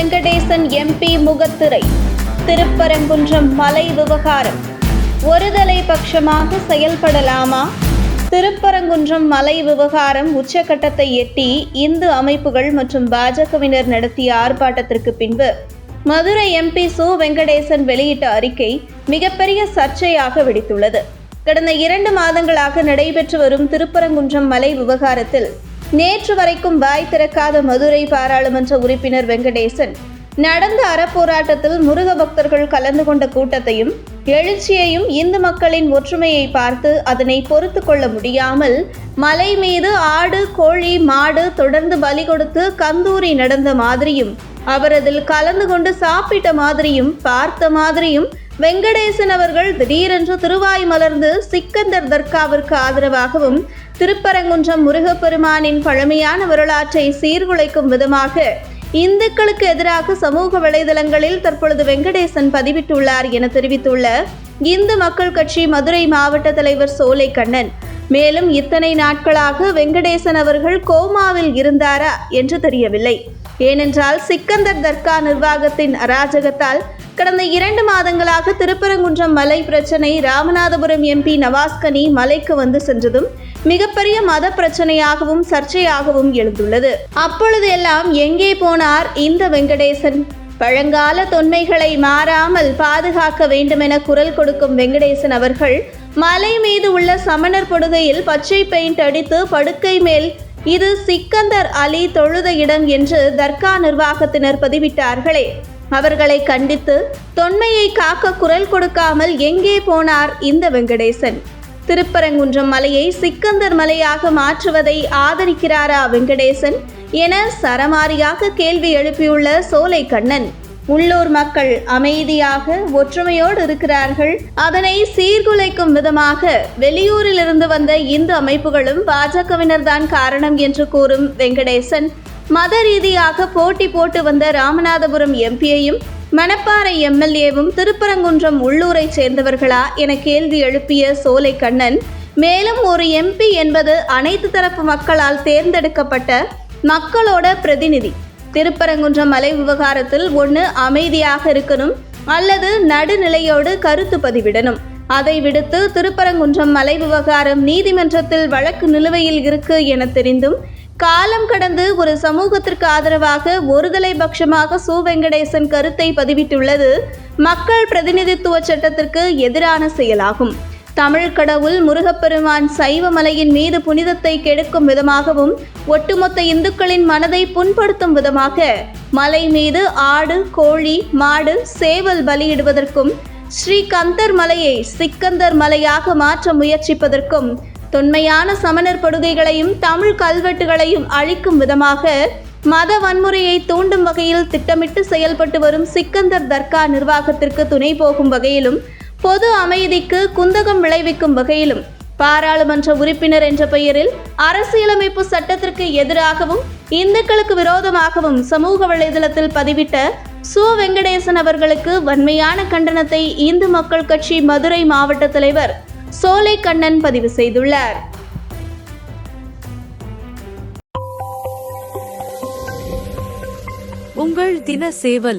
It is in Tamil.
வெங்கடேசன் எம்பி முகத்திரை திருப்பரங்குன்றம் மலை விவகாரம். ஒருதலை பட்சமாக செயல்படலாமா? திருப்பரங்குன்றம் மலை விவகாரம் உச்சக்கட்டத்தை எட்டி இந்து அமைப்புகள் மற்றும் பாஜகவினர் நடத்திய ஆர்ப்பாட்டத்திற்கு பின்பு மதுரை எம்பி சு. வெங்கடேசன் வெளியிட்ட அறிக்கை மிகப்பெரிய சர்ச்சையாக வெடித்துள்ளது. கடந்த இரண்டு மாதங்களாக நடைபெற்று வரும் திருப்பரங்குன்றம் மலை விவகாரத்தில் நேற்று வரைக்கும் வாய் திறக்காத மதுரை பாராளுமன்ற உறுப்பினர் வெங்கடேசன் நடந்த அறப்போராட்டத்தில் முருக பக்தர்கள் கலந்து கொண்ட கூட்டத்தையும் எழுச்சியையும் இந்து மக்களின் ஒற்றுமையை பார்த்து அதனை பொறுத்து கொள்ள முடியாமல் மலை மீது ஆடு கோழி மாடு தொடர்ந்து பலி கொடுத்து கந்தூரி நடந்த மாதிரியும் அவரதில் கலந்து கொண்டு சாப்பிட்ட மாதிரியும் பார்த்த மாதிரியும் வெங்கடேசன் அவர்கள் திடீரென்று திருவாய் மலர்ந்து சிக்கந்தர் தர்காவிற்கு ஆதரவாகவும் திருப்பரங்குன்றம் முருகப்பெருமானின் பழமையான வரலாற்றை சீர்குலைக்கும் விதமாக இந்துக்களுக்கு எதிராக சமூக வலைதளங்களில் தற்பொழுது வெங்கடேசன் பதிவிட்டுள்ளார் என தெரிவித்துள்ள இந்து மக்கள் கட்சி மதுரை மாவட்ட தலைவர் சோலை கண்ணன். மேலும் இத்தனை நாட்களாக வெங்கடேசன் அவர்கள் கோமாவில் இருந்தாரா என்று தெரியவில்லை. ஏனென்றால் சிக்கந்தர் தர்கா நிர்வாகத்தின் அராஜகத்தால் கடந்த இரண்டு மாதங்களாக திருப்பரங்குன்றம் மலை பிரச்சனை ராமநாதபுரம் எம்பி நவாஸ்கனி மலைக்கு வந்து சென்றதும் மிகப்பெரிய மத பிரச்சனையாகவும் சர்ச்சையாகவும் எழுந்துள்ளது. அப்பொழுது எல்லாம் எங்கே போனார் இந்த வெங்கடேசன்? பழங்கால தொன்மைகளை மாறாமல் பாதுகாக்க வேண்டுமென குரல் கொடுக்கும் வெங்கடேசன் அவர்கள் மலை மீது உள்ள சமணர் படுகையில் பச்சை பெயிண்ட் அடித்து படுக்கை மேல் இது சிக்கந்தர் அலி தொழுத இடம் என்று தர்கா நிர்வாகத்தினர் பதிவிட்டார்களே. அவர்களை கண்டித்து தொன்மையை காக்க குரல் கொடுக்காமல் எங்கே போனார் இந்த வெங்கடேசன்? திருப்பரங்குன்றம் மலையை சிக்கந்தர் மலையாக மாற்றுவதை ஆதரிக்கிறாரா வெங்கடேசன் என சரமாரியாக கேள்வி எழுப்பியுள்ள சோலை கண்ணன் உள்ளூர் மக்கள் அமைதியாக ஒற்றுமையோடு இருக்கிறார்கள். அதனை சீர்குலைக்கும் விதமாக வெளியூரிலிருந்து வந்த இந்து அமைப்புகளும் பாஜகவினர் தான் காரணம் என்று கூறும் வெங்கடேசன். மத ரீதியாக போட்டி போட்டு வந்த ராமநாதபுரம் எம்பியையும் மணப்பாறை எம்எல்ஏவும் திருப்பரங்குன்றம் உள்ளூரை சேர்ந்தவர்களா என கேள்வி எழுப்பிய சோலை கண்ணன் மேலும் ஒரு எம்பி என்பது அனைத்து தரப்பு மக்களால் தேர்ந்தெடுக்கப்பட்ட மக்களோட பிரதிநிதி. திருப்பரங்குன்றம் மலை விவகாரத்தில் ஒன்று அமைதியாக இருக்கணும் அல்லது நடுநிலையோடு கருத்து பதிவிடணும். அதை விடுத்து திருப்பரங்குன்றம் மலை விவகாரம் நீதிமன்றத்தில் வழக்கு நிலுவையில் இருக்கு என தெரிந்தும் காலம் கடந்து ஒரு சமூகத்திற்கு ஆதரவாக ஒருதலை பட்சமாக சு. வெங்கடேசன் கருத்தை பதிவிட்டுள்ளது. மக்கள் பிரதிநிதித்துவ சட்டத்திற்கு எதிரான செயலாகும். தமிழ் கடவுள் முருகப்பெருமான் சைவ மலையின் மீது புனிதத்தை கெடுக்கும் விதமாகவும் ஒட்டுமொத்த இந்துக்களின் மனதை புண்படுத்தும் விதமாக மலை மீது ஆடு கோழி மாடு சேவல் பலியிடுவதற்கும் ஸ்ரீகந்தர் மலையை சிக்கந்தர் மலையாக மாற்ற முயற்சிப்பதற்கும் தொன்மையான சமணர் படுகைகளையும் தமிழ் கல்வெட்டுகளையும் அழிக்கும் விதமாக மத வன்முறையை தூண்டும் வகையில் திட்டமிட்டு செயல்பட்டு வரும் சிக்கந்தர் தர்கா நிர்வாகத்திற்கு துணை போகும் வகையிலும் பொது அமைதிக்கு குந்தகம் விளைவிக்கும் வகையிலும் பாராளுமன்ற உறுப்பினர் என்ற பெயரில் அரசியலமைப்பு சட்டத்திற்கு எதிராகவும் இந்துக்களுக்கு விரோதமாகவும் சமூக வலைதளத்தில் பதிவிட்ட சு. வெங்கடேசன் அவர்களுக்கு வன்மையான கண்டனத்தை இந்து மக்கள் கட்சி மதுரை மாவட்ட தலைவர் சோலை கண்ணன் பதிவு செய்துள்ளார். உங்கள் தின சேவல்.